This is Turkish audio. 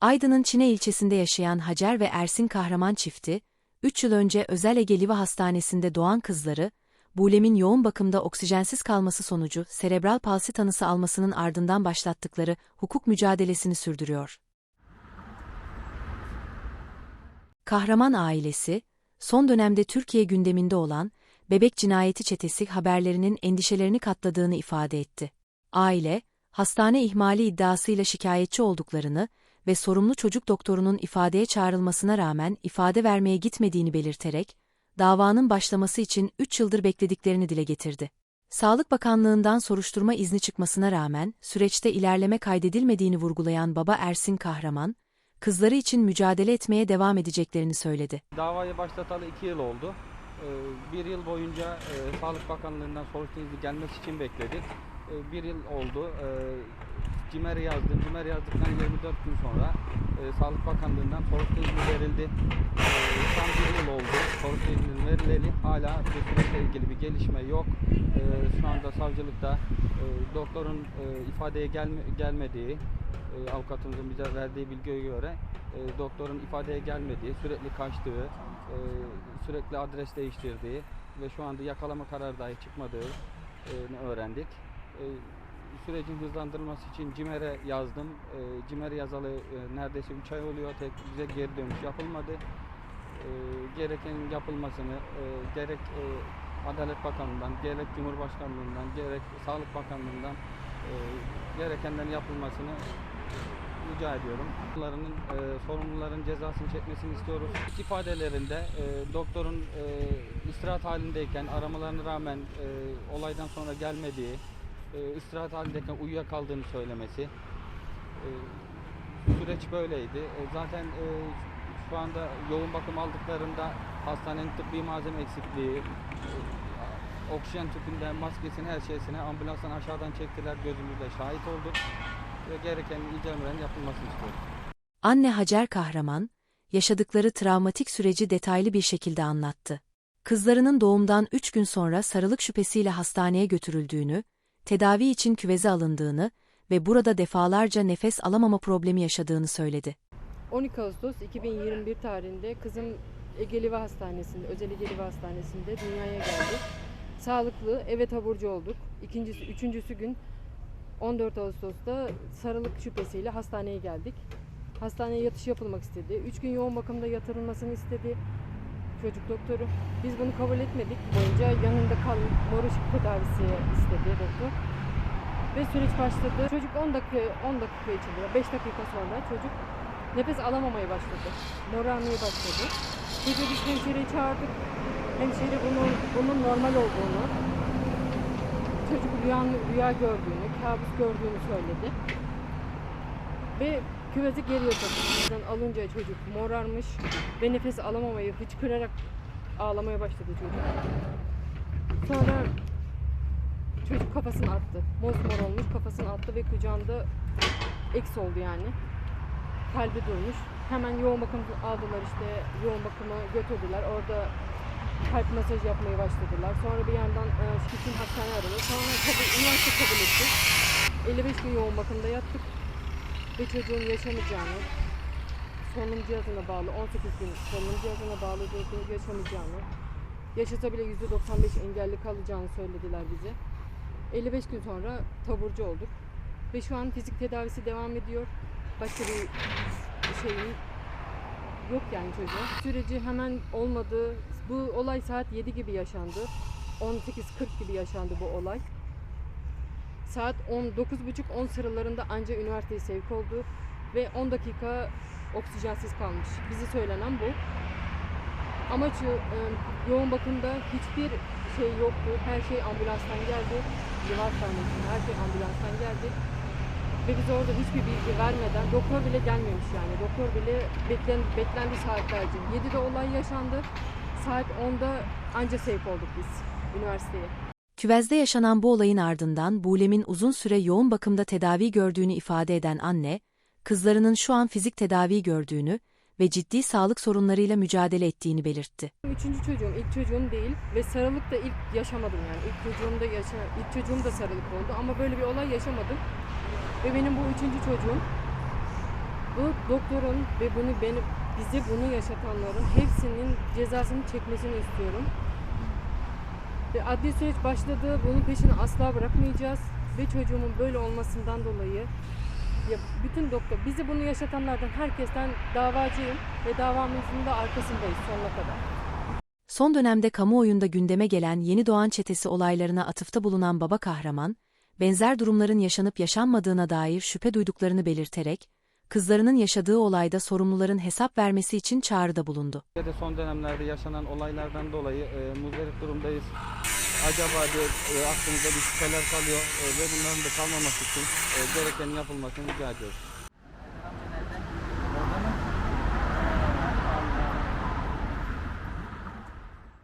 Aydın'ın Çine ilçesinde yaşayan Hacer ve Ersin Kahraman çifti, 3 yıl önce Özel Ege Liva Hastanesi'nde doğan kızları, Bulem'in yoğun bakımda oksijensiz kalması sonucu serebral palsi tanısı almasının ardından başlattıkları hukuk mücadelesini sürdürüyor. Kahraman ailesi, son dönemde Türkiye gündeminde olan bebek cinayeti çetesi haberlerinin endişelerini katladığını ifade etti. Aile, hastane ihmali iddiasıyla şikayetçi olduklarını ve sorumlu çocuk doktorunun ifadeye çağrılmasına rağmen ifade vermeye gitmediğini belirterek, davanın başlaması için 3 yıldır beklediklerini dile getirdi. Sağlık Bakanlığı'ndan soruşturma izni çıkmasına rağmen süreçte ilerleme kaydedilmediğini vurgulayan baba Ersin Kahraman, kızları için mücadele etmeye devam edeceklerini söyledi. Davayı başlatalı iki yıl oldu. Ee, Bir yıl boyunca e, Sağlık Bakanlığı'ndan soruşturma izni gelmesi için bekledik. Ee, Bir yıl oldu. CİMER'e yazdım. CİMER yazdıktan 24 gün sonra e, Sağlık Bakanlığı'ndan soruşturma izni verildi. Ee, Tam bir yıl oldu. Soruşturma izni verileli. Hala bu süreçle ilgili bir gelişme yok. Ee, Şu anda savcılıkta e, doktorun e, ifadeye gelme, gelmediği, e, avukatımızın bize verdiği bilgiye göre e, doktorun ifadeye gelmediği, sürekli kaçtığı, e, sürekli adres değiştirdiği ve şu anda yakalama kararı dahi çıkmadığını öğrendik. E, sürecin hızlandırılması için CİMER'e yazdım. E, CİMER'e yazalı e, neredeyse 3 ay oluyor. Tek bize geri dönüş yapılmadı. E, gereken yapılmasını e, gerek e, Adalet Bakanlığı'ndan, gerek Cumhurbaşkanlığı'ndan, gerek Sağlık Bakanlığı'ndan e, gerekenlerin yapılmasını rica ediyorum. Bunların e, sorumluların cezasını çekmesini istiyoruz. İfadelerinde e, doktorun e, istirahat halindeyken aramalarına rağmen e, olaydan sonra gelmediği, e, istirahat halindeyken uyuyakaldığını söylemesi. E, süreç böyleydi. E, zaten e, şu anda yoğun bakım aldıklarında hastanenin tıbbi malzeme eksikliği, e, oksijen tüpünden maskesine her şeysine ambulanstan aşağıdan çektiler gözümüzle şahit olduk ve gereken incelemelerin yapılmasını istiyoruz. Anne Hacer Kahraman, yaşadıkları travmatik süreci detaylı bir şekilde anlattı. Kızlarının doğumdan 3 gün sonra sarılık şüphesiyle hastaneye götürüldüğünü, tedavi için küveze alındığını ve burada defalarca nefes alamama problemi yaşadığını söyledi. 12 Ağustos 2021 tarihinde kızım Egeliva Hastanesi'nde, Özel Egeliva Hastanesi'nde dünyaya geldi. Sağlıklı, eve taburcu olduk. İkincisi, üçüncüsü gün 14 Ağustos'ta sarılık şüphesiyle hastaneye geldik. Hastaneye yatış yapılmak istedi. 3 gün yoğun bakımda yatırılmasını istedi çocuk doktoru. Biz bunu kabul etmedik. Boyunca yanında kal, ışık tedavisi istedi doktor. Ve süreç başladı. Çocuk 10 dakika 10 dakika içinde, 5 dakika sonra çocuk nefes alamamaya başladı. Morarmaya başladı. Çocuğu biz hemşireyi çağırdık. Hemşire bunun, bunun normal olduğunu, çocuk rüya, rüya gördüğünü, kabus gördüğünü söyledi. Ve küvezi geriye takıldı. alınca çocuk morarmış ve nefes alamamayı hıçkırarak ağlamaya başladı çocuk. Sonra çocuk kafasını attı. Mosmor olmuş kafasını attı ve kucağında eks oldu yani. Kalbi durmuş. Hemen yoğun bakım aldılar işte yoğun bakıma götürdüler. Orada kalp masajı yapmaya başladılar. Sonra bir yandan e, Şişin hastane aradı. Sonra kabul, üniversite kabul etti. 55 gün yoğun bakımda yattık. Ve çocuğun yaşamayacağını, solunum cihazına bağlı 18 gün solunum cihazına bağlı çocuğun yaşamayacağını, yaşasa bile %95 engelli kalacağını söylediler bize. 55 gün sonra taburcu olduk. Ve şu an fizik tedavisi devam ediyor. Başka bir şeyin yok yani çocuğun. Süreci hemen olmadı. Bu olay saat 7 gibi yaşandı. 18.40 gibi yaşandı bu olay. Saat 19.30-10 sıralarında anca üniversiteye sevk oldu ve 10 dakika oksijensiz kalmış. Bize söylenen bu. Ama e, yoğun bakımda hiçbir şey yoktu. Her şey ambulanstan geldi. Liva Hastanesi'nde her şey ambulanstan geldi. Ve biz orada hiçbir bilgi vermeden, doktor bile gelmemiş yani. Doktor bile beklen, beklendi saatlerce. 7'de olay yaşandı. Saat 10'da anca sevk olduk biz üniversiteye. Küvezde yaşanan bu olayın ardından Bulem'in uzun süre yoğun bakımda tedavi gördüğünü ifade eden anne, kızlarının şu an fizik tedavi gördüğünü ve ciddi sağlık sorunlarıyla mücadele ettiğini belirtti. Üçüncü çocuğum, ilk çocuğum değil ve sarılık da ilk yaşamadım yani. İlk çocuğum da yaşa, ilk çocuğum da sarılık oldu ama böyle bir olay yaşamadım. Ve benim bu üçüncü çocuğum Bu doktorun ve bunu beni bize bunu yaşatanların hepsinin cezasını çekmesini istiyorum. Ve adli süreç başladı. Bunun peşini asla bırakmayacağız. Ve çocuğumun böyle olmasından dolayı ya bütün doktor bizi bunu yaşatanlardan herkesten davacıyım ve davamızın da arkasındayız sonuna kadar. Son dönemde kamuoyunda gündeme gelen yeni doğan çetesi olaylarına atıfta bulunan baba kahraman, benzer durumların yaşanıp yaşanmadığına dair şüphe duyduklarını belirterek, kızlarının yaşadığı olayda sorumluların hesap vermesi için çağrıda bulundu. Son dönemlerde yaşanan olaylardan dolayı e, muzdarip durumdayız. Acaba diyor e, aklımızda bir şüpheler kalıyor e, ve bunların da kalmaması için e, gereken yapılmasını rica ediyoruz.